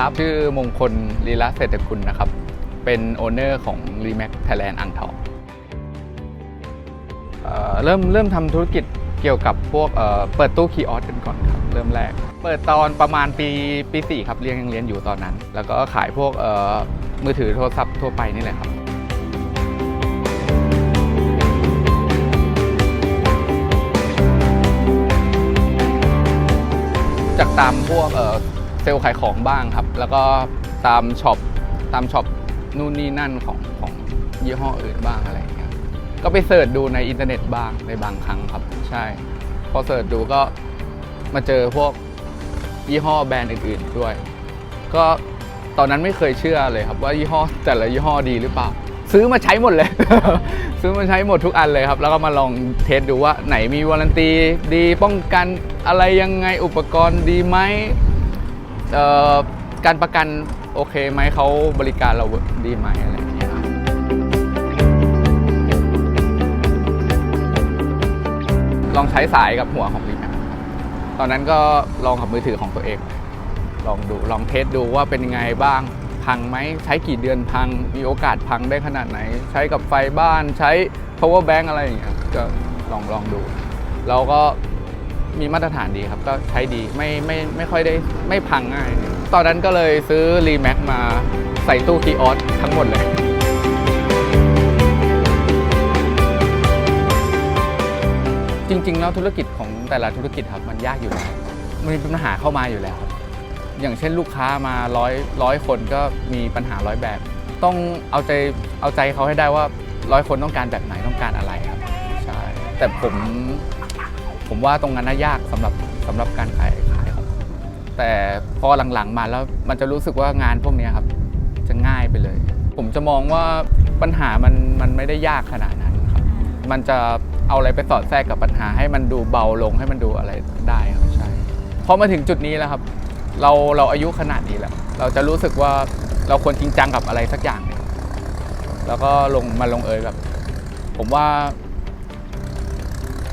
ครับ ชื่อมงคลลีลาเศรษฐกุลนะครับ เป็นโอเนอร์ของ r e m a x Thailand อ่างทองเอ่อเริ่มเริ่มทำธุรกิจเกี่ยวกับพวกเอ่อเปิดตู้คีย์ออสกันก่อนครับ เริ่มแรก เปิดตอนประมาณปีปีสี่ครับเรียนยังเรียนอยู่ตอนนั้น แล้วก็ขายพวกเอ่อมือถือโทรศัพท์ทั่วไปนี่แหละครับ จากตามพวกเอ่อ เซลล์ขายของบ้างครับ แล้วก็ตามช็อปตามช็อปนู่นนี่นั่นของของยี่ห้ออื่นบ้างอะไรอย่างเงี้ยก็ไปเสิร์ชดูในอินเทอร์เน็ตบ้างในบางครั้งครับ ใช่ พอเสิร์ชดูก็มาเจอพวกยี่ห้อแบรนด์อื่น ๆด้วย ก็ตอนนั้นไม่เคยเชื่อเลยครับว่ายี่ห้อแต่ละยี่ห้อดีหรือเปล่า ซื้อมาใช้หมดเลย ซื้อมาใช้หมดทุกอันเลยครับ แล้วก็มาลองเทสดูว่าไหนมีวารันตีดีป้องกันอะไรยังไงอุปกรณ์ดีไหม การประกันโอเคไหมเขาบริการเราดีไหมอะไรอย่างเงี้ยครับลองใช้สายกับหัวของรีแมตอนนั้นก็ลองกับมือถือของตัวเอง ลองดูลองเทสดูว่าเป็นยังไงบ้างพังไหมใช้กี่เดือนพัง มีโอกาสพังได้ขนาดไหน ใช้กับไฟบ้านใช้ power bank อะไรอย่างเงี้ยก็ลองลองดู เราก็ มีมาตรฐานดีครับ ก็ใช้ดีไม่ไม่ไม่ค่อยได้ไม่พังง่าย ตอนนั้นก็เลยซื้อ r e m a x มาใส่ตู้คีย์ออสทั้งหมดเลยจริงๆแล้วธุรกิจของแต่ละธุรกิจครับมันยากอยู่แล้วมันมีปัญหาเข้ามาอยู่แล้วครับ อย่างเช่นลูกค้ามาร้อยร้อยคนก็มีปัญหาร้อยแบบ ต้องเอาใจเอาใจเขาให้ได้ว่าร้อยคนต้องการแบบไหนต้องการอะไรครับใช่แต่ผม ผมว่าตรงนั้นน่ายากสำหรับสำหรับการขายขายครับแต่พอหลังๆมาแล้วมันจะรู้สึกว่างานพวกนี้ครับ จะง่ายไปเลย ผมจะมองว่าปัญหามันมันไม่ได้ยากขนาดนั้นครับ มันจะเอาอะไรไปสอดแทรกกับปัญหาให้มันดูเบาลงให้มันดูอะไรได้ครับใช่พอมาถึงจุดนี้แล้วครับ เราเราอายุขนาดนี้แล้ว เราจะรู้สึกว่าเราควรจริงจังกับอะไรสักอย่างหนึ่งแล้วก็ลงมาลงเอยกับผมว่า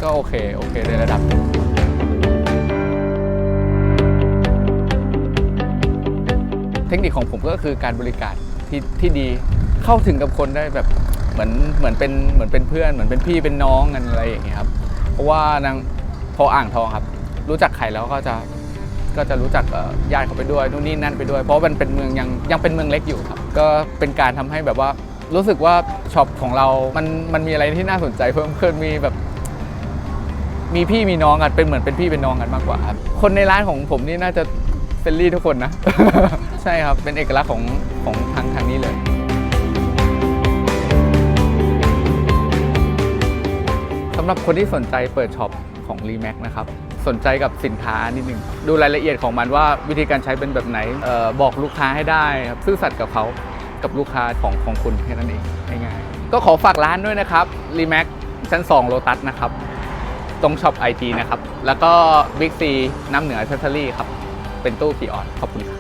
ก็โอเค โอเคในระดับหนึ่งเทคนิคของผมก็คือการบริการที่ที่ดีเข้าถึงกับคนได้แบบเหมือนเหมือนเป็นเหมือนเป็นเพื่อนเหมือนเป็นพี่เป็นน้องกันอะไรอย่างเงี้ยครับ เพราะว่านางพออ่างทองครับ รู้จักใครแล้วก็จะก็จะรู้จักญาติเขาไปด้วยนู่นนี่นั่นไปด้วย เพราะมันเป็นเมืองยังยังเป็นเมืองเล็กอยู่ครับ ก็เป็นการทำให้แบบว่ารู้สึกว่าช็อปของเรา มันมันมีอะไรที่น่าสนใจเพิ่มขึ้นมีแบบ มีพี่มีน้องกันเป็นเหมือนเป็นพี่เป็นน้องกันมากกว่าครับคนในร้านของผมนี่น่าจะเฟรนลี่ทุกคนนะ ใช่ครับเป็นเอกลักษณ์ของของทางทางนี้เลย สำหรับคนที่สนใจเปิดช็อปของ r e m a x นะครับ สนใจกับสินค้านิดนึง ดูรายละเอียดของมันว่าวิธีการใช้เป็นแบบไหนออบอกลูกค้าให้ได้ครับซื่อสัตย์กับเขากับลูกค้าของของคุณแค่นั้นเองง่ายๆก็ขอฝากร้านด้วยนะครับ r e m a x ชั้น 2 โลตัสนะครับ ตรงช็อปไอทีนะครับ แล้วก็บิ๊กซีน้ำเหนือเซสซอรี่ครับ เป็นตู้คีออดขอบคุณครับ